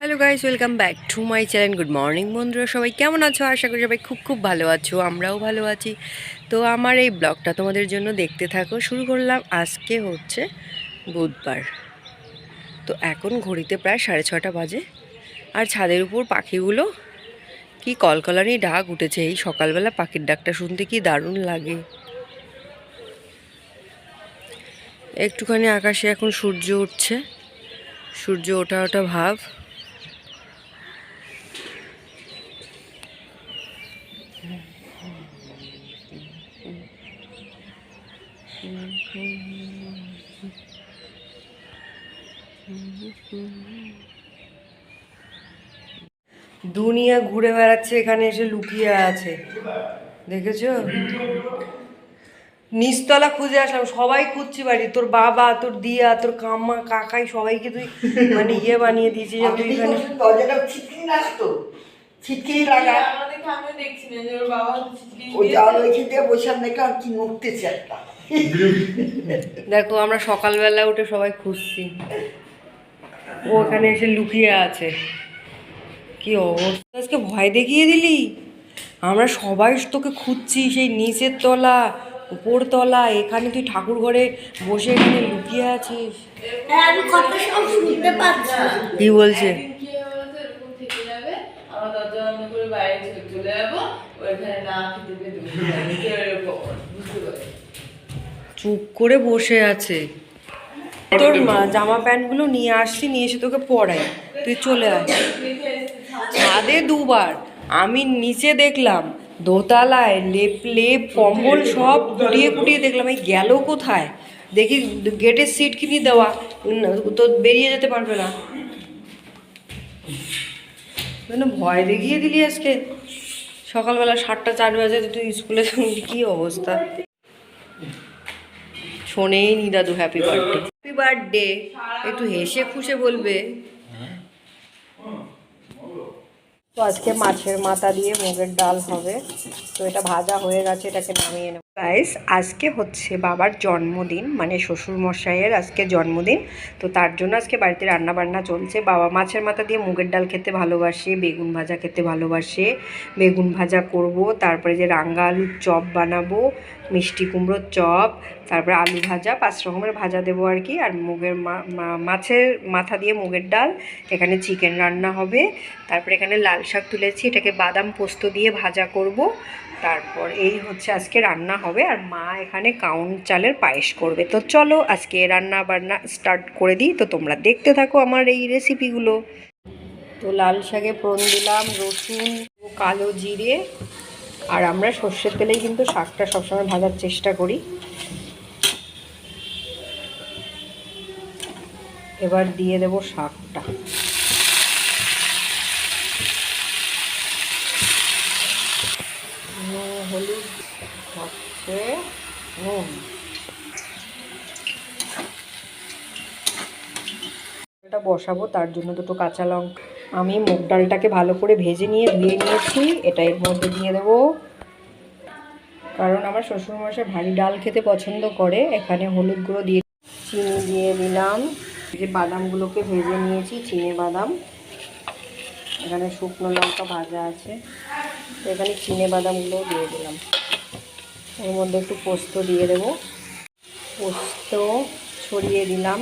Hello guys welcome back to my channel good morning বন্ধুরা, সবাই কেমন আছো? আশা করি সবাই খুব খুব ভালো আছো, আমরাও ভালো আছি। তো আমার এই ব্লগটা তোমাদের জন্য দেখতে থাকো। শুরু করলাম আজকে হচ্ছে বুধবার। তো এখন ঘড়িতে প্রায় সাড়ে ছটা বাজে। আর ছাদের উপর পাখিগুলো কি কলকলানি ডাক উঠেছে, এই সকালবেলা পাখির ডাকটা শুনতে কি দারুণ লাগে। একটুখানি আকাশে এখন সূর্য উঠছে। সূর্য ওঠা ওঠা ভাব। দুনিয়া ঘুরে বেড়াচ্ছে এখানে এসে লুকিয়ে আছে। দেখেছ? নিচতলা খুঁজে আসলাম সবাই খুঁজছি বাড়ি। তোর বাবা তোর দিয়া তোর কাম্মা কাকাই সবাইকে তুই মানে ইয়ে বানিয়ে দিয়েছিস তুই এখানে ছিটকিনি লাগা। ওর বাবা জাল ওইখান কি মুখতেছে একটা। দেখো আমরা সকালবেলা উঠে সবাই খুঁজছি। ও ওখানে এসে লুকিয়ে আছে। কি অবস্থা? আজকে ভয় দেখিয়ে দিলি? আমরা সবাই তোকে খুঁজছি সেই নিচের তলা উপর তলা এখানে তুই ঠাকুর ঘরে বসে এখানে লুকিয়ে আছিস। পাচ্ছি। কি বলছে একদিন কি হবে বলতো, এরকম থেকে যাবে, করে বাইরে চলে ওইখানে না খেতে পারছি। চুপ করে বসে আছে। তোর মা জামা প্যান্টগুলো নিয়ে আসছি নিয়ে এসে তোকে পরাই তুই চলে থাম- ছাদে দুবার। আমি নিচে দেখলাম, দোতলায় লেপ লেপ, কম্বল সব কুটিয়ে কুটিয়ে দেখলাম। এই গেল কোথায়? দেখি গেটের সিট কিনে দেওয়া। তো বেরিয়ে যেতে পারবে না। ভয় দেখিয়ে দিলি আজকে। সকালবেলা সাতটা চার বাজে তুই স্কুলে যাবি কি অবস্থা? শোনেই নি দাদু হ্যাপি বার্থডে হ্যাপি বার্থডে একটু হেসে খুশে বলবে। তো আজকে মাছের মাথা দিয়ে মুগের ডাল হবে। তো এটা ভাজা হয়ে গেছে এটাকে নামিয়ে নেব। গাইস আজকে হচ্ছে বাবার জন্মদিন মানে শ্বশুর মশাইয়ের আজকে জন্মদিন। তো তার জন্য আজকে বাড়িতে রান্না বান্না চলছে। বাবা মাছের মাথা দিয়ে মুগের ডাল খেতে ভালোবাসে, বেগুন ভাজা খেতে ভালোবাসে। বেগুন ভাজা করব, তারপরে যে রাঙ্গা আলুর চপ বানাবো মিষ্টি কুমড়োর চপ, তারপরে আলু ভাজা, পাঁচ রকমের ভাজা দেবো আর কি। আর মুগের মাছের মাথা দিয়ে মুগের ডাল, এখানে চিকেন রান্না হবে। তারপরে এখানে লাল শাক তুলেছি, এটাকে বাদাম পোস্ত দিয়ে ভাজা করব। তারপর এই হচ্ছে আজকে রান্না হবে। আর মা এখানে কাউন চালের পায়েস করবে। তো চলো আজকে রান্না বান্না স্টার্ট করে দিই। তো তোমরা দেখতে থাকো আমার এই রেসিপিগুলো। তো লাল শাকে ফোড়ন দিলাম, রসুন কালো জিরে। আর আমরা সর্ষের তেলেই কিন্তু শাকটা সবসময় ভাজার চেষ্টা করি। এবার দিয়ে দেব শাকটা। হলুদ, হচ্ছে নুন। বসাবো, তার জন্য দুটো কাঁচা লঙ্কা। আমি মুগ ডালটাকে ভালো করে ভেজে নিয়ে ধুয়ে নিয়েছি। এটা এর মধ্যে দিয়ে দেবো। কারণ আমার শ্বশুরমশাই ভারী ডাল খেতে পছন্দ করে। এখানে হলুদ গুঁড়ো দিয়ে চিনি দিয়ে দিলাম। যে বাদামগুলোকে ভেজে নিয়েছি, চিনে, বাদাম। এখানে শুকনো লঙ্কা ভাজা আছে। এখানে চিনে, বাদামগুলোও দিয়ে দিলাম। এর মধ্যে একটু পোস্ত দিয়ে দেবো। পোস্ত ছড়িয়ে দিলাম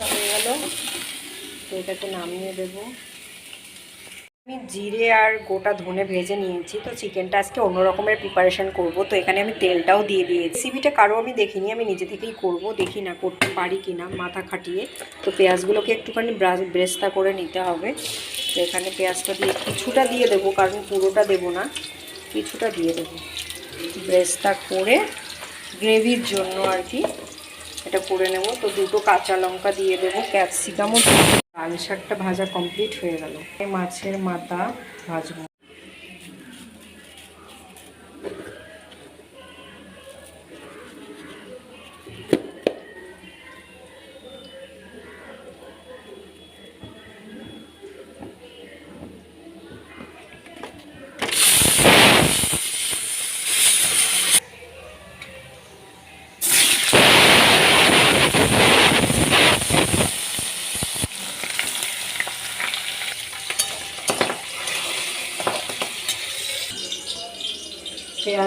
হয়ে গেল তো এটাকে নামিয়ে দেবো। আমি জিরে আর গোটা ধনে ভেজে নিয়েছি, তো চিকেনটা আজকে অন্য রকমের প্রিপারেশন করব। তো এখানে আমি তেলটাও দিয়ে দিয়েছি। সিবিটা কারও আমি দেখিনি, আমি নিজে থেকেই করব, দেখি না করতে পারি কি না মাথা খাটিয়ে। তো পেঁয়াজগুলোকে একটুখানি ব্রেস্তা করে নিতে হবে। তো এখানে পেঁয়াজটা দিয়ে কিছুটা দিয়ে দেবো, কারণ পুরোটা দেবো না, কিছুটা দিয়ে দেবো। ব্রেস্তা করে গ্রেভির জন্য আর কি, এটা করে নেব। তো দুটো কাঁচা লঙ্কা দিয়ে দেবো, ক্যাপসিকামও। লাল শাকটা ভাজা কমপ্লিট হয়ে গেল। মাছের মাথা ভাজবো।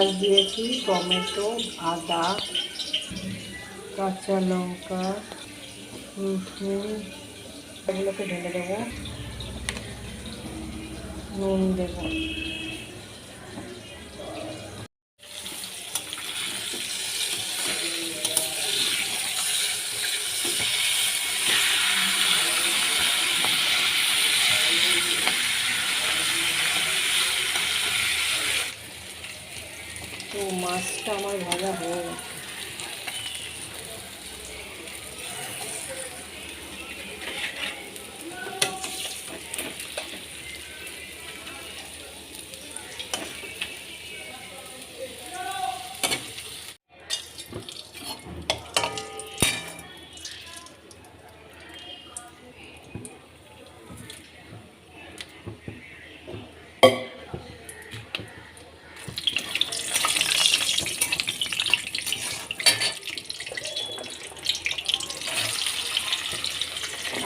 পেঁয়াজ দিয়েছি টমেটো আদা কাঁচা লঙ্কা রসুন এগুলোকে ঢেলে দেবো। নুন দেবো তো মাছটা আমার ভাজা হয়ে গেছে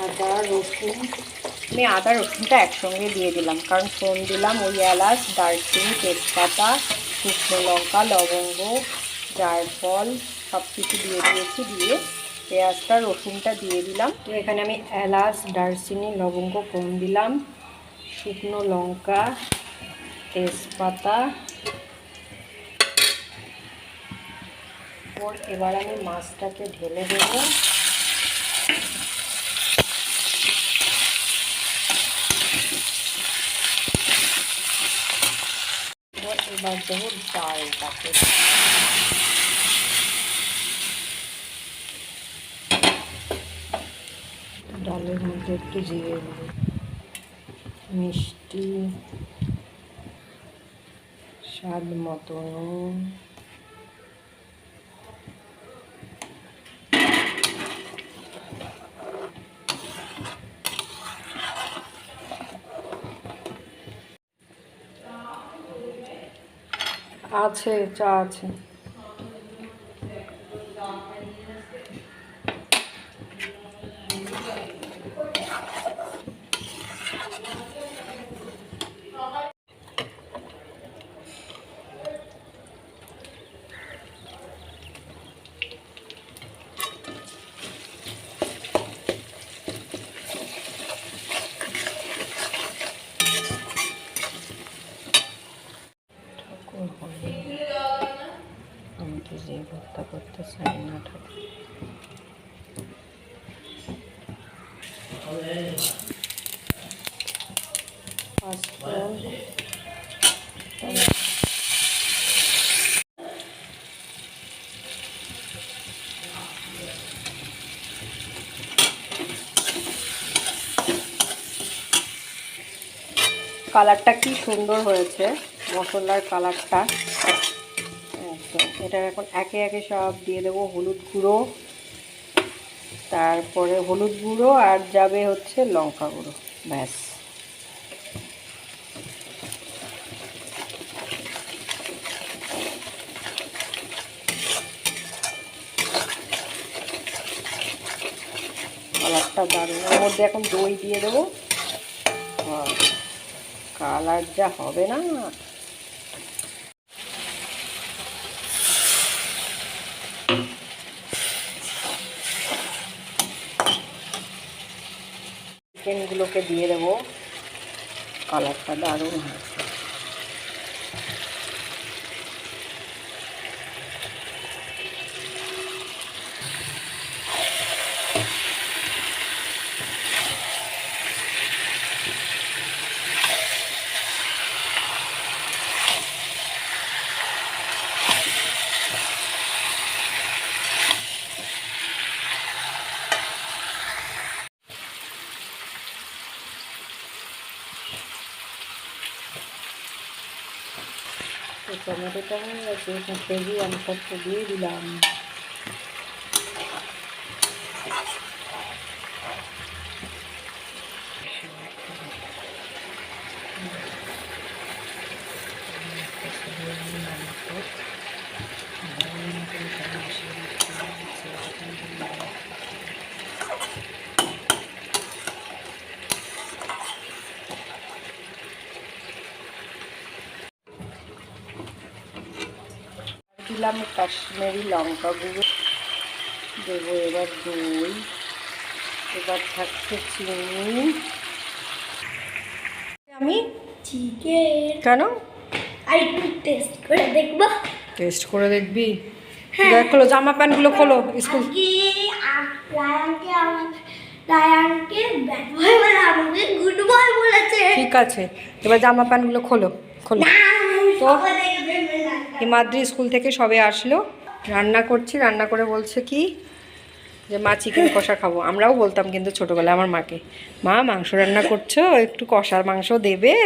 আদা, রসুন। আমি আদা, রসুনটা একসঙ্গে দিয়ে দিলাম। কারণ ফোন দিলাম ওই এলাচ, দারচিনি, তেজপাতা, শুকনো লঙ্কা, লবঙ্গ, জায়ফল সব কিছু দিয়ে দিয়েছি। দিয়ে পেঁয়াজটা, রসুনটা দিয়ে দিলাম। তো এখানে আমি এলাচ, দারচিনি, লবঙ্গ ফোন দিলাম। শুকনো লঙ্কা, তেজপাতা। এবার আমি মাছটাকে ঢেলে দেবো। এবার দেবো ডালটাকে ডালের মধ্যে একটু জিরে মিষ্টি স্বাদ মতো। আছে চা আছে ঠাকুর হবে আমি তো যে ভর্তা করতে চাই না ঠাকুর পাঁচফোড়ন কালারটা কি সুন্দর হয়েছে? মশলার কালারটা। একদম এটা এখন একে একে সব দিয়ে দেবো হলুদ গুঁড়ো। তারপরে হলুদ গুঁড়ো আর যাবে হচ্ছে লঙ্কা গুঁড়ো। ব্যাস। কালারটা দারুণ। মধ্যে এখন দই দিয়ে দেবো। কালার যা হবে না। চিকেনগুলোকে দিয়ে দেবো। কালারটা দারুণ হয়েছে। টমেটোটা হয়ে গেছে পেঁয়াজি আমি সব দিয়ে দিলাম। দিলাম কাশ্মীরি লঙ্কা গুঁড়ো দেবো এবার দই এবার থাকছে চিনি। আমি চিকেন। কেন? আর একটু টেস্ট করে দেখব। টেস্ট করে দেখবি। হ্যাঁ। দেখ খোলো জামা প্যান্টগুলো খোলো স্কুল। ঠিক আছে এবার জামা প্যান্টগুলো খোলো খোলো। তো? সবাই দেখে ফেলবে না। হিমাদ্রি স্কুল থেকে সবে আসলো। রান্না করছি রান্না করে বলছে কি যে মা চিকেন কষা খাব। আমরাও বলতাম কিন্তু ছোটোবেলায় আমার মাকে মা মাংস রান্না করছ? একটু কষার মাংস দেবে?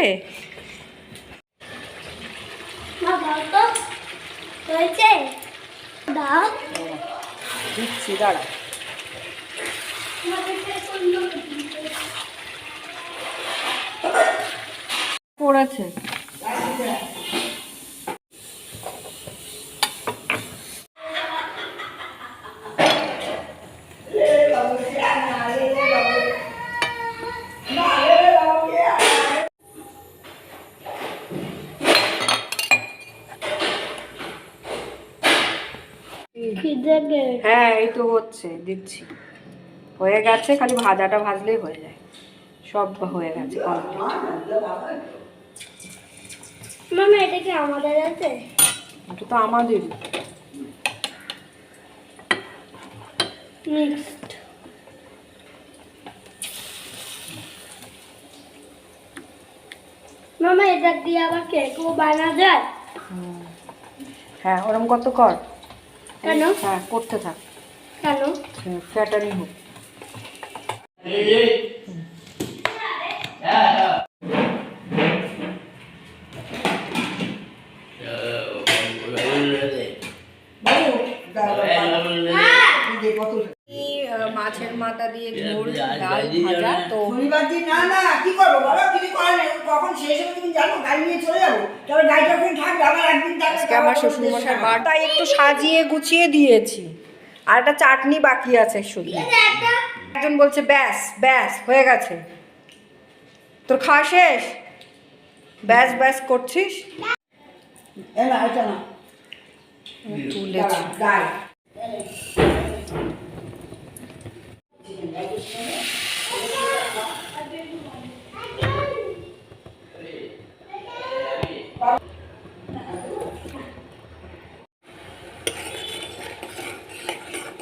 দিচ্ছি দাঁড়া। পড়েছে খিদে পেয়েছে। হ্যাঁ এই তো হচ্ছে দিচ্ছি। হয়ে গেছে খালি ভাজাটা ভাজলেই হয়ে যায়। সব হয়ে গেছে কমপ্লিট এটা কি আমাদের আছে? এটা তো মামা এটা দিয়ে আবার কেকও বানা যায়? হ্যাঁ ওরম কত কর। কেন? হ্যাঁ করতে থাক। কেন ফ্যাটানি হোক। মাছের মাথা দিয়ে ঝোল ডাল ভাজা তো শনিবার দিন না না কি করব বলো? কিছু করার নেই। কখন শেষ হবে তুমি জানো? গাড়ি নিয়ে চলে যাব। তবে গাড়িটা থাকবে আবার একদিন আমার শ্বশুরমশাই বাটা একটু সাজিয়ে গুছিয়ে দিয়েছি। আর একটা চাটনি বাকি আছে শুধু। একজন বলছে ব্যাস ব্যাস হয়ে গেছে। তোর খাওয়া শেষ? ব্যাস ব্যাস করছিস? তুলেছি ডাল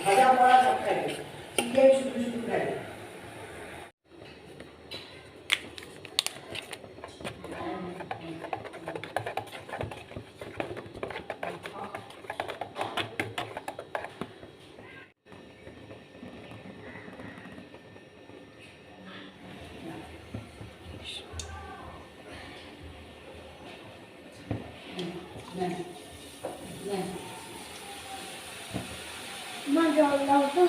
ভাজা পড়া সব খাইবে চিকেন শুধু শুধু খাইবে মা জল দাও তো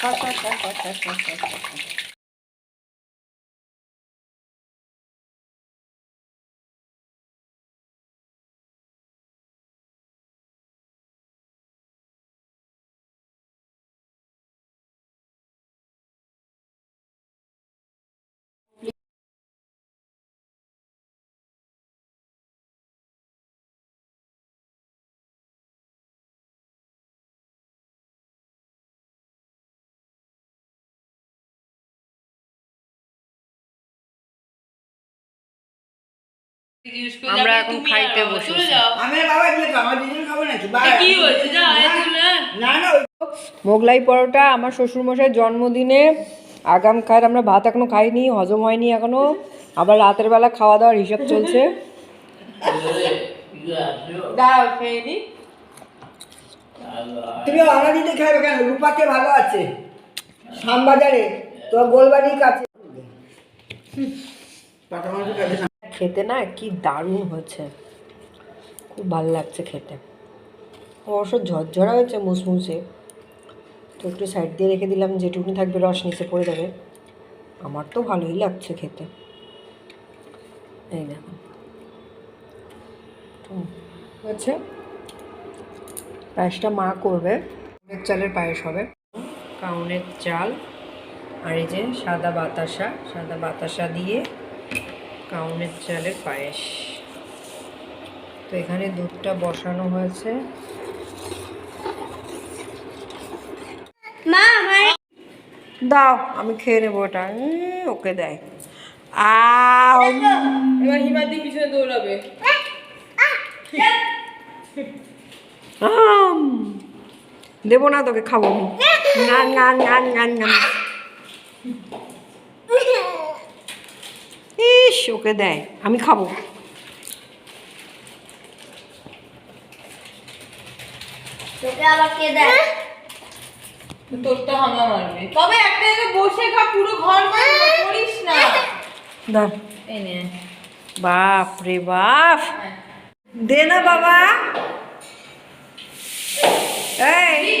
খা, খা, খা, খা, খা, খা, আমরা এখন খাইতে বসেছি। আমি বাবা দিয়ে আমার দুজন খাব নাকি কি হয়েছে? যা না না মোগলাই পরোটা আমার শ্বশুরমশাইয়ের জন্মদিনে। আগাম খায় আমরা ভাত এখনও খাইনি হজম হয়নি এখনও। আবার রাতের বেলা খাওয়া দাওয়ার হিসাব চলছে। তুমি আমার দিতে খাবে কেন? রূপাতে ভালো আছে। শ্যামবাজারে তো গোলবাড়ির কাছে। পাটা। খেতে না কি দারুণ হয়েছে। খুব ভালো লাগছে খেতে। অবশ্য ঝরঝরা হয়েছে মুসমুসে। তো একটু সাইড দিয়ে রেখে দিলাম, যেটুকুনি থাকবে রস নিচে পড়ে যাবে। আমার তো ভালোই লাগছে খেতে। এই দেখো। হচ্ছে পায়েসটা মা করবে। কাউনের চালের পায়েস হবে। কাউনের চাল। আর এই যে সাদা বাতাসা সাদা বাতাসা দিয়ে কাউনের চালের পায়েস। তো এখানে দুধটা বসানো হয়েছে। মা আমার দাও আমি খেয়ে নেব ওটা। উম, ওকে দেয়। আও। এবার হিমাদি পিছনে দৌড়াবে। দেবো না তোকে খাব। না গান গান গান গান ইস ওকে দেয়। আমি খাব। তোকে আবার কে দেয়? তোরটা হামা মারবে। তবে একটা জায়গায় বসে খা পুরো ঘর করিস না। বাপ রে বাপ। দে না বাবা। এই।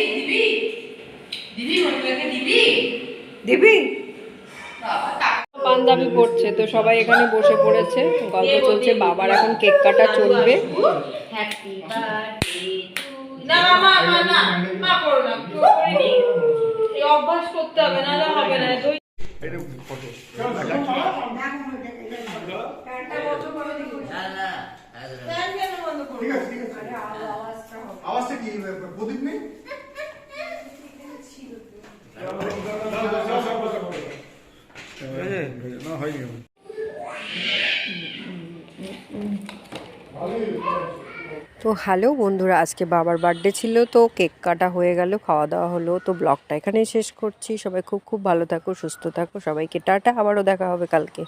দিবি দিবি। দিবি দিবি? বাবা টাকা পাঞ্জাবি পড়ছে তো সবাই এখানে বসে পড়েছে গল্প চলছে বাবার এখন কেক কাটা চলবে আওয়াজটা কি প্রদীপ নেই তো হ্যালো বন্ধুরা, আজকে বাবার বার্থডে ছিল তো কেক কাটা হয়ে গেল খাওয়া দাওয়া হলো, তো ব্লগটা এখানেই শেষ করছি। সবাই খুব খুব ভালো থাকো, সুস্থ থাকো, সবাইকে টাটা, আবারও দেখা হবে কালকে।